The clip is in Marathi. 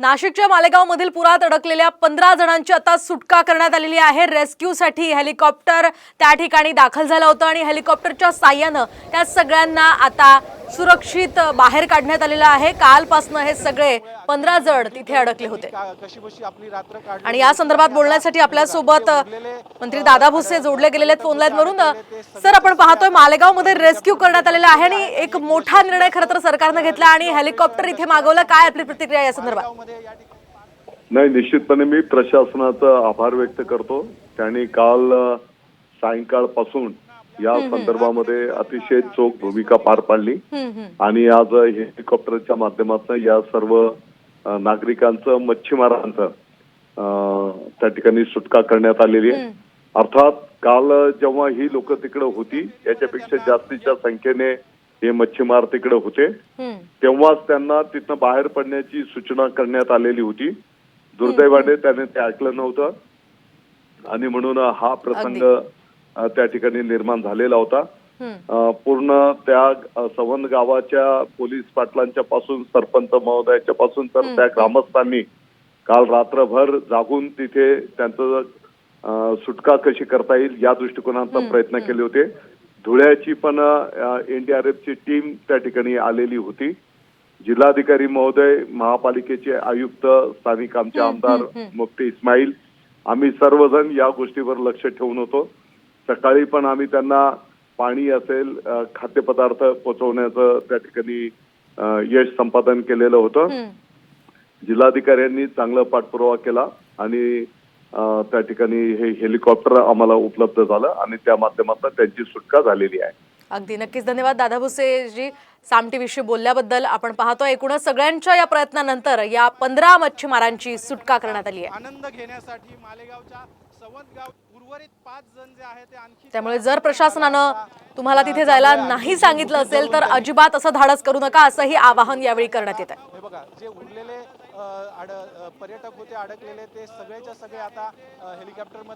नाशिकच्या मालेगावमधील पुरात अडकलेल्या पंधरा जणांची आता सुटका करण्यात आलेली आहे. रेस्क्यूसाठी हेलिकॉप्टर त्या ठिकाणी दाखल झालं होतं आणि हेलिकॉप्टरच्या साह्यानं त्या सगळ्यांना आता सुरक्षित बाहेर काढण्यात आलेलं आहे. कालपासनं हे सगळे पंधरा जण तिथे अडकले होते. आणि या संदर्भात बोलण्यासाठी आपल्यासोबत मंत्री दादा भुसे जोडले गेलेले आहेत फोन लाईन वरून सर आपण पाहतोय मालेगावमध्ये रेस्क्यू करण्यात आलेला आहे आणि एक मोठा निर्णय खरं तर सरकारनं घेतला आणि हेलिकॉप्टर इथे मागवलं. काय आपली प्रतिक्रिया या संदर्भात? नाही निश्चितपणे मी प्रशासनाचा आभार व्यक्त करतो. त्यांनी काल सायंकाळपासून या संदर्भामध्ये अतिशय चोख भूमिका पार पाडली. आणि आज हेलिकॉप्टरच्या माध्यमातून या सर्व नागरिकांचं मच्छीमारांचं त्या ठिकाणी सुटका करण्यात आलेली आहे. अर्थात काल जेव्हा ही लोक तिकडे होती याच्यापेक्षा जास्तीच्या संख्येने हे मच्छीमार तिकडे होते. तेव्हाच त्यांना तिथनं बाहेर पडण्याची सूचना करण्यात आलेली होती. दुर्दैवाने त्याने ते ऐकलं नव्हतं. आणि म्हणून हा प्रसंग त्या ठिकाणी निर्माण झालेला होता. पूर्ण त्या सवंद गावाच्या पोलीस पाटलांच्या पासून सरपंच महोदयाच्या पासून तर त्या ग्रामस्थांनी काल रात्रभर जागून तिथे त्यांचं सुटका कशी करता येईल या दृष्टिकोनाचा प्रयत्न केले होते. धुळ्याची पण एनडीआरएफची टीम त्या ठिकाणी आलेली होती. जिल्हाधिकारी महोदय महापालिकेचे आयुक्त स्थानिक आमचे आमदार मुफ्ती इस्माईल आम्ही सर्वजण या गोष्टीवर लक्ष ठेवून होतो. सकाळी पण आम्ही त्यांना पाणी असेल खाद्यपदार्थ पोहोचवण्याचं त्या ठिकाणी यश संपादन केलेलं होतं. जिल्हाधिकाऱ्यांनी चांगला पाठपुरावा केला आणि त्या ठिकाणी हे हेलिकॉप्टर आम्हाला उपलब्ध झालं आणि त्या माध्यमातून त्यांची सुटका झालेली आहे. अगदी. नक्कीच धन्यवाद दादा भुसेजी सामटीविषयी बोलल्याबद्दल. आपण पाहतोय एकूणच सगळ्यांच्या या प्रयत्नानंतर या पंधरा मच्छीमारांची सुटका करण्यात आली आहे. आनंद घेण्यासाठी मालेगावच्या त्यामुळे जर प्रशासनानं तुम्हाला तिथे जायला नाही सांगितलं असेल तर अजिबात असं धाडस करू नका असंही आवाहन यावेळी करण्यात येत आहे बघा जे उरलेले पर्यटक होते अडकलेले ते सगळेच्या सगळे आता हेलिकॉप्टरमध्ये